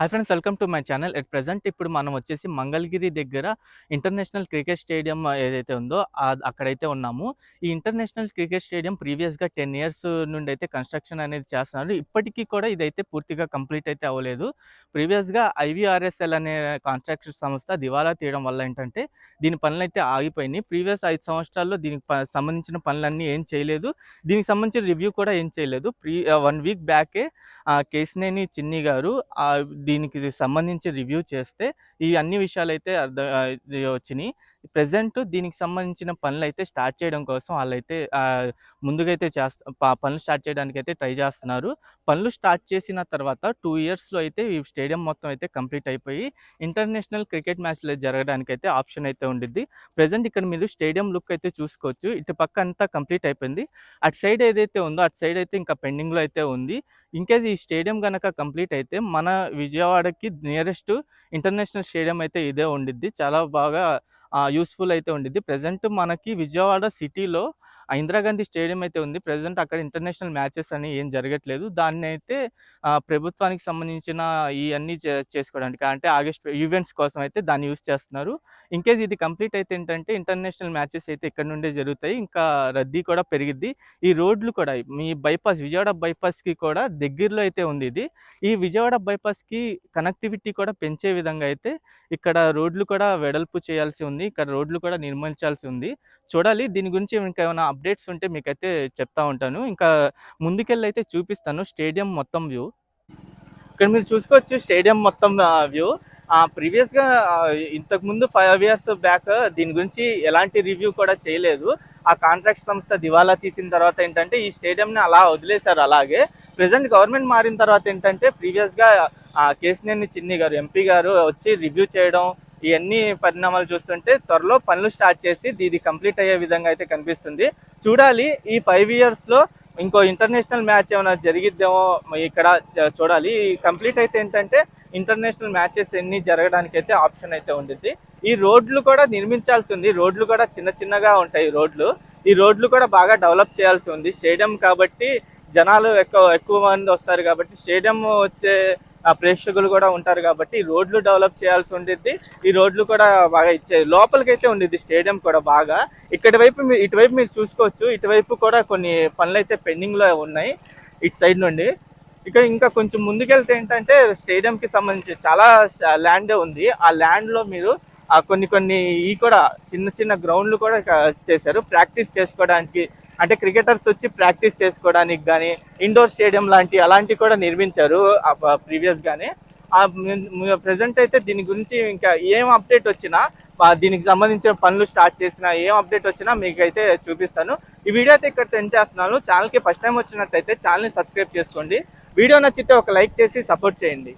Hi friends welcome to my channel. At present ఇప్పుడు మనం వచ్చేసి మంగళగిరి దగ్గర ఇంటర్నేషనల్ క్రికెట్ స్టేడియం ఏదైతే ఉందో అక్కడైతే ఉన్నాము. ఈ ఇంటర్నేషనల్ క్రికెట్ స్టేడియం ప్రీవియస్గా టెన్ ఇయర్స్ నుండి అయితే కన్స్ట్రక్షన్ అనేది చేస్తున్నారు. ఇప్పటికీ కూడా ఇదైతే పూర్తిగా కంప్లీట్ అయితే అవ్వలేదు. ప్రీవియస్గా ఐవీఆర్ఎస్ఎల్ అనే కాంట్రాక్టర్ సంస్థ దివాలా తీయడం వల్ల ఏంటంటే దీని పనులు అయితే ఆగిపోయినాయి. ప్రీవియస్ ఐదు సంవత్సరాల్లో దీనికి ప- సంబంధించిన పనులన్నీ ఏం చేయలేదు. దీనికి సంబంధించిన రివ్యూ కూడా ఏం చేయలేదు. ప్రీ వన్ వీక్ బ్యాకే కేసినేని చిన్ని గారు దీనికి సంబంధించి రివ్యూ చేస్తే ఈ అన్ని విషయాలు అయితే అర్థం వచ్చినాయి. ప్రజెంట్ దీనికి సంబంధించిన పనులు అయితే స్టార్ట్ చేయడం కోసం వాళ్ళైతే ఆ, ముందుగా అయితే చేస్త పనులు స్టార్ట్ చేయడానికి అయితే ట్రై చేస్తున్నారు. పనులు స్టార్ట్ చేసిన తర్వాత టూ ఇయర్స్లో అయితే ఈ స్టేడియం మొత్తం అయితే కంప్లీట్ అయిపోయి ఇంటర్నేషనల్ క్రికెట్ మ్యాచ్లు జరగడానికి అయితే ఆప్షన్ అయితే ఉండిద్ది. ప్రజెంట్ ఇక్కడ మీరు స్టేడియం లుక్ అయితే చూసుకోవచ్చు. ఇటు పక్క అంతా కంప్లీట్ అయిపోయింది. అటు సైడ్ ఏదైతే ఉందో అటు సైడ్ అయితే ఇంకా పెండింగ్లో అయితే ఉంది. ఇంకేస్ ఈ స్టేడియం కనుక కంప్లీట్ అయితే మన విజయవాడకి నియరెస్ట్ ఇంటర్నేషనల్ స్టేడియం అయితే ఇదే ఉండిద్ది. చాలా బాగా యూస్ఫుల్ అయితే ఉండిద్ది. ప్రజెంట్ మనకి విజయవాడ సిటీలో ఆ ఇందిరాగాంధీ స్టేడియం అయితే ఉంది. ప్రజెంట్ అక్కడ ఇంటర్నేషనల్ మ్యాచెస్ అని ఏం జరగట్లేదు. దాన్ని అయితే ప్రభుత్వానికి సంబంధించిన ఇవన్నీ చే- చేసుకోవడానికి అంటే ఆగస్ట్ ఈవెంట్స్ కోసం అయితే దాన్ని యూస్ చేస్తున్నారు. ఇంకేజ్ ఇది కంప్లీట్ అయితే ఏంటంటే ఇంటర్నేషనల్ మ్యాచెస్ అయితే ఇక్కడ నుండే జరుగుతాయి. ఇంకా రద్దీ కూడా పెరిగిద్ది. ఈ రోడ్లు కూడా మీ బైపాస్ విజయవాడ బైపాస్కి కూడా దగ్గరలో అయితే ఉంది ఇది. ఈ విజయవాడ బైపాస్కి కనెక్టివిటీ కూడా పెంచే విధంగా అయితే ఇక్కడ రోడ్లు కూడా వెడల్పు చేయాల్సి ఉంది. ఇక్కడ రోడ్లు కూడా నిర్మించాల్సి ఉంది. చూడాలి. దీని గురించి ఇంకా ఏమైనా అప్డేట్స్ ఉంటే మీకైతే చెప్తా ఉంటాను. ఇంకా ముందుకెళ్ళి అయితే చూపిస్తాను స్టేడియం మొత్తం వ్యూ. ఇక్కడ మీరు చూసుకోవచ్చు స్టేడియం మొత్తం వ్యూ. ప్రీవియస్గా ఇంతకు ముందు ఫైవ్ ఇయర్స్ బ్యాక్ దీని గురించి ఎలాంటి రివ్యూ కూడా చేయలేదు. ఆ కాంట్రాక్ట్ సంస్థ దివాలా తీసిన తర్వాత ఏంటంటే ఈ స్టేడియంని అలా వదిలేశారు అలాగే. ప్రజెంట్ గవర్నమెంట్ మారిన తర్వాత ఏంటంటే ప్రీవియస్గా కేసినేని చిన్ని గారు ఎంపీ గారు వచ్చి రివ్యూ చేయడం ఇవన్నీ పరిణామాలు చూస్తుంటే త్వరలో పనులు స్టార్ట్ చేసి ఇది కంప్లీట్ అయ్యే విధంగా అయితే కనిపిస్తుంది. చూడాలి ఈ ఫైవ్ ఇయర్స్లో ఇంకో ఇంటర్నేషనల్ మ్యాచ్ ఏమైనా జరిగిద్దేమో ఇక్కడ చూడాలి. కంప్లీట్ అయితే ఏంటంటే ఇంటర్నేషనల్ మ్యాచెస్ ఎన్ని జరగడానికి అయితే ఆప్షన్ అయితే ఉండిద్ది. ఈ రోడ్లు కూడా నిర్మించాల్సి ఉంది. రోడ్లు కూడా చిన్న చిన్నగా ఉంటాయి రోడ్లు. ఈ రోడ్లు కూడా బాగా డెవలప్ చేయాల్సి ఉంది. స్టేడియం కాబట్టి జనాలు ఎక్కువ ఎక్కువ మంది వస్తారు కాబట్టి స్టేడియం వచ్చే ప్రేక్షకులు కూడా ఉంటారు కాబట్టి రోడ్లు డెవలప్ చేయాల్సి ఉండిద్ది. ఈ రోడ్లు కూడా బాగా ఇచ్చే లోపలికైతే ఉండిద్ది స్టేడియం కూడా బాగా. ఇక్కడ వైపు ఇటువైపు మీరు చూసుకోవచ్చు. ఇటువైపు కూడా కొన్ని పనులు అయితే పెండింగ్లో ఉన్నాయి ఇటు సైడ్ నుండి. ఇక్కడ ఇంకా కొంచెం ముందుకెళ్తే ఏంటంటే స్టేడియం కి సంబంధించి చాలా ల్యాండ్ ఉంది. ఆ ల్యాండ్లో మీరు కొన్ని కొన్ని ఈ కూడా చిన్న చిన్న గ్రౌండ్లు కూడా చేశారు. ప్రాక్టీస్ చేసుకోవడానికి అంటే క్రికెటర్స్ వచ్చి ప్రాక్టీస్ చేసుకోవడానికి కానీ ఇండోర్ స్టేడియం లాంటి అలాంటివి కూడా నిర్మించారు ప్రీవియస్ గానే. ప్రజెంట్ అయితే దీని గురించి ఇంకా ఏం అప్డేట్ వచ్చినా దీనికి సంబంధించిన పనులు స్టార్ట్ చేసినా ఏం అప్డేట్ వచ్చినా మీకు అయితే చూపిస్తాను. ఈ వీడియో అయితే ఇక్కడ సెండ్ చేస్తున్నాను. ఛానల్కి ఫస్ట్ టైం వచ్చినట్టయితే ఛానల్ని సబ్స్క్రైబ్ చేసుకోండి. వీడియో నచ్చితే ఒక లైక్ చేసి సపోర్ట్ చేయండి.